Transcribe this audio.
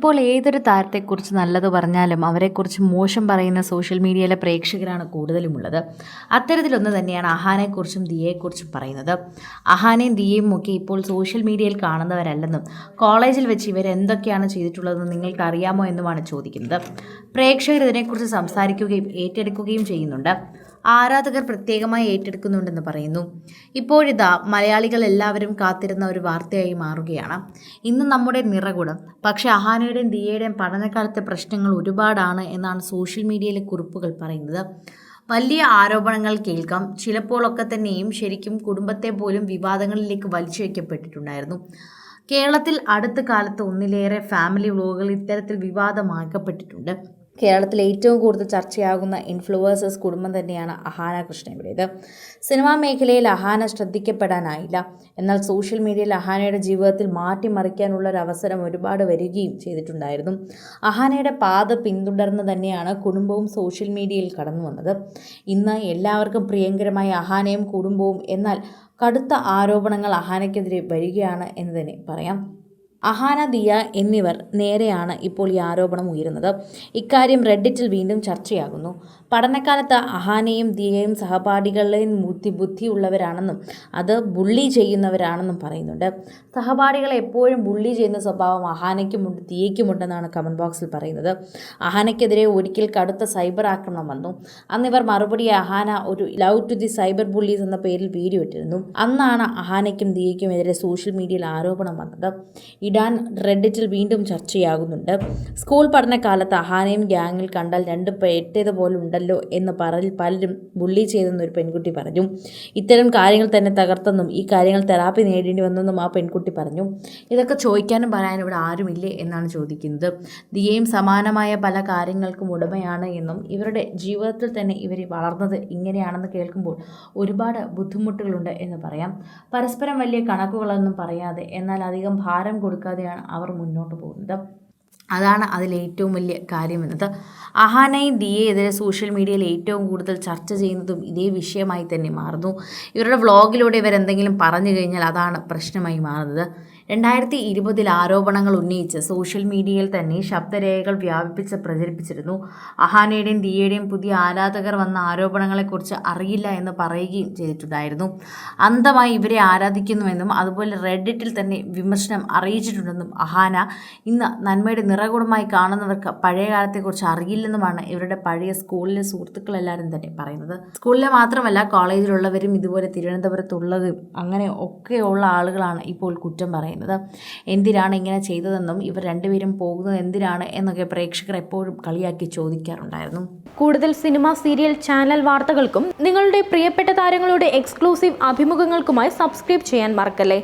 ഇപ്പോൾ ഏതൊരു താരത്തെക്കുറിച്ച് നല്ലത് പറഞ്ഞാലും അവരെക്കുറിച്ച് മോശം പറയുന്ന സോഷ്യൽ മീഡിയയിലെ പ്രേക്ഷകരാണ് കൂടുതലുമുള്ളത്. അത്തരത്തിലൊന്ന് തന്നെയാണ് അഹാനെക്കുറിച്ചും ദിയയെക്കുറിച്ചും പറയുന്നത്. അഹാനെയും ദിയയും ഒക്കെ ഇപ്പോൾ സോഷ്യൽ മീഡിയയിൽ കാണുന്നവരല്ലെന്നും കോളേജിൽ വെച്ച് ഇവർ എന്തൊക്കെയാണ് ചെയ്തിട്ടുള്ളതെന്ന് നിങ്ങൾക്ക് അറിയാമോ എന്നുമാണ് ചോദിക്കുന്നത്. പ്രേക്ഷകർ ഇതിനെക്കുറിച്ച് സംസാരിക്കുകയും ഏറ്റെടുക്കുകയും ചെയ്യുന്നുണ്ട്. ആരാധകർ പ്രത്യേകമായി ഏറ്റെടുക്കുന്നുണ്ടെന്ന് പറയുന്നു. ഇപ്പോഴിതാ മലയാളികൾ എല്ലാവരും കാത്തിരുന്ന ഒരു വാർത്തയായി മാറുകയാണ്. ഇന്ന് നമ്മുടെ നിറകുടം. പക്ഷേ അഹാനയുടെയും ദിയയുടെയും പഠനകാലത്തെ പ്രശ്നങ്ങൾ ഒരുപാടാണ് എന്നാണ് സോഷ്യൽ മീഡിയയിലെ കുറിപ്പുകൾ പറയുന്നത്. വലിയ ആരോപണങ്ങൾ കേൾക്കാം. ചിലപ്പോഴൊക്കെ തന്നെയും ശരിക്കും കുടുംബത്തെ പോലും വിവാദങ്ങളിലേക്ക് വലിച്ചു വയ്ക്കപ്പെട്ടിട്ടുണ്ടായിരുന്നു കേരളത്തിൽ അടുത്ത കാലത്ത് ഒന്നിലേറെ ഫാമിലി വ്ലോഗുകൾ ഇത്തരത്തിൽ വിവാദമാക്കപ്പെട്ടിട്ടുണ്ട്. കേരളത്തിൽ ഏറ്റവും കൂടുതൽ ചർച്ചയാകുന്ന ഇൻഫ്ലുവേഴ്സേഴ്സ് കുടുംബം തന്നെയാണ് അഹാന കൃഷ്ണയുടേത് സിനിമാ മേഖലയിൽ അഹാന ശ്രദ്ധിക്കപ്പെടാനായില്ല. എന്നാൽ സോഷ്യൽ മീഡിയയിൽ അഹാനയുടെ ജീവിതത്തിൽ മാറ്റിമറിക്കാനുള്ള ഒരു അവസരം ഒരുപാട് വരികയും ചെയ്തിട്ടുണ്ടായിരുന്നു. അഹാനയുടെ പാത പിന്തുടർന്ന് തന്നെയാണ് കുടുംബവും സോഷ്യൽ മീഡിയയിൽ കടന്നു വന്നത്. ഇന്ന് എല്ലാവർക്കും പ്രിയങ്കരമായ അഹാനയും കുടുംബവും എന്നാൽ കടുത്ത ആരോപണങ്ങൾ അഹാനയ്ക്കെതിരെ വരികയാണ് എന്ന് തന്നെ പറയാം. അഹാന ദിയ എന്നിവർ നേരെയാണ് ഇപ്പോൾ ഈ ആരോപണം ഉയരുന്നത്. ഇക്കാര്യം റെഡിറ്റിൽ വീണ്ടും ചർച്ചയാകുന്നു. പഠനകാലത്ത് അഹാനയും ദിയയും സഹപാഠികളെയും ബുദ്ധി ബുദ്ധിയുള്ളവരാണെന്നും അത് ബുള്ളി ചെയ്യുന്നവരാണെന്നും പറയുന്നുണ്ട്. സഹപാഠികളെ എപ്പോഴും ബുള്ളി ചെയ്യുന്ന സ്വഭാവം അഹാനയ്ക്കുമുണ്ട് ദിയയ്ക്കുമുണ്ടെന്നാണ് കമന്റ് ബോക്സിൽ പറയുന്നത്. അഹാനയ്ക്കെതിരെ ഒരിക്കൽ കടുത്ത സൈബർ ആക്രമണം വന്നു. അന്നിവർ മറുപടി അഹാന ഒരു love to the cyber bullies എന്ന പേരിൽ വീഡിയോ ഇട്ടിരുന്നു. അന്നാണ് അഹാനയ്ക്കും ദിയയ്ക്കും എതിരെ സോഷ്യൽ മീഡിയയിൽ ആരോപണം വന്നത്. ഇടാൻ റെഡിറ്റിൽ വീണ്ടും ചർച്ചയാകുന്നുണ്ട്. സ്കൂൾ പഠനകാലത്ത് അഹാനയും ഗ്യാങ്ങിൽ കണ്ടാൽ രണ്ട് പേട്ടേതുപോലെ ഉണ്ടല്ലോ എന്ന് പറയിൽ പലരും ബുള്ളി ചെയ്തെന്ന് ഒരു പെൺകുട്ടി പറഞ്ഞു. ഇത്തരം കാര്യങ്ങൾ തന്നെ തകർത്തെന്നും ഈ കാര്യങ്ങൾ തെറാപ്പി നേടേണ്ടി വന്നെന്നും ആ പെൺകുട്ടി പറഞ്ഞു. ഇതൊക്കെ ചോദിക്കാനും പറയാനും ഇവിടെ ആരുമില്ലേ എന്നാണ് ചോദിക്കുന്നത്. ദിയയും സമാനമായ പല കാര്യങ്ങൾക്കും ഉടമയാണ് എന്നും ഇവരുടെ ജീവിതത്തിൽ തന്നെ ഇവർ വളർന്നത് ഇങ്ങനെയാണെന്ന് കേൾക്കുമ്പോൾ ഒരുപാട് ബുദ്ധിമുട്ടുകളുണ്ട് എന്ന് പറയാം. പരസ്പരം വലിയ കണക്കുകളൊന്നും പറയാതെ എന്നാൽ അധികം ഭാരം കൊടുക്കാതെയാണ് അവർ മുന്നോട്ട് പോകുന്നത്. അതാണ് അതിൽ ഏറ്റവും വലിയ കാര്യമെന്നത് അഹാനയും ദിയെതിരെ സോഷ്യൽ മീഡിയയിൽ ഏറ്റവും കൂടുതൽ ചർച്ച ചെയ്യുന്നതും ഇതേ വിഷയമായി തന്നെ മാറുന്നു. ഇവരുടെ വ്ളോഗിലൂടെ ഇവരെന്തെങ്കിലും പറഞ്ഞു കഴിഞ്ഞാൽ അതാണ് പ്രശ്നമായി മാറുന്നത്. രണ്ടായിരത്തി ഇരുപതിൽ ആരോപണങ്ങൾ ഉന്നയിച്ച് സോഷ്യൽ മീഡിയയിൽ തന്നെ ശബ്ദരേഖകൾ വ്യാപിപ്പിച്ച് പ്രചരിപ്പിച്ചിരുന്നു. അഹാനയുടെയും ദിയയുടെയും പുതിയ ആരാധകർ വന്ന ആരോപണങ്ങളെക്കുറിച്ച് അറിയില്ല എന്ന് പറയുകയും ചെയ്തിട്ടുണ്ടായിരുന്നു. അന്ധമായി ഇവരെ ആരാധിക്കുന്നുവെന്നും അതുപോലെ റെഡിറ്റിൽ തന്നെ വിമർശനം അറിയിച്ചിട്ടുണ്ടെന്നും അഹാന ഇന്ന് നന്മയുടെ നിറകുടമായി കാണുന്നവർക്ക് പഴയ കാലത്തെക്കുറിച്ച് അറിയില്ലെന്നുമാണ് ഇവരുടെ പഴയ സ്കൂളിലെ സുഹൃത്തുക്കളെല്ലാവരും തന്നെ പറയുന്നത്. സ്കൂളിലെ മാത്രമല്ല കോളേജിലുള്ളവരും ഇതുപോലെ തിരുവനന്തപുരത്തുള്ളതും അങ്ങനെ ഒക്കെയുള്ള ആളുകളാണ് ഇപ്പോൾ കുറ്റം പറയുന്നത്. എന്തിനാണ് ഇങ്ങനെ ചെയ്തതെന്നും ഇവർ രണ്ടുപേരും പോകുന്നത് എന്തിനാണ് എന്നൊക്കെ പ്രേക്ഷകർ എപ്പോഴും കളിയാക്കി ചോദിക്കാറുണ്ടായിരുന്നു. കൂടുതൽ സിനിമ സീരിയൽ ചാനൽ വാർത്തകൾക്കും നിങ്ങളുടെ പ്രിയപ്പെട്ട താരങ്ങളുടെ എക്സ്ക്ലൂസീവ് അഭിമുഖങ്ങൾക്കുമായി സബ്സ്ക്രൈബ് ചെയ്യാൻ മറക്കല്ലേ?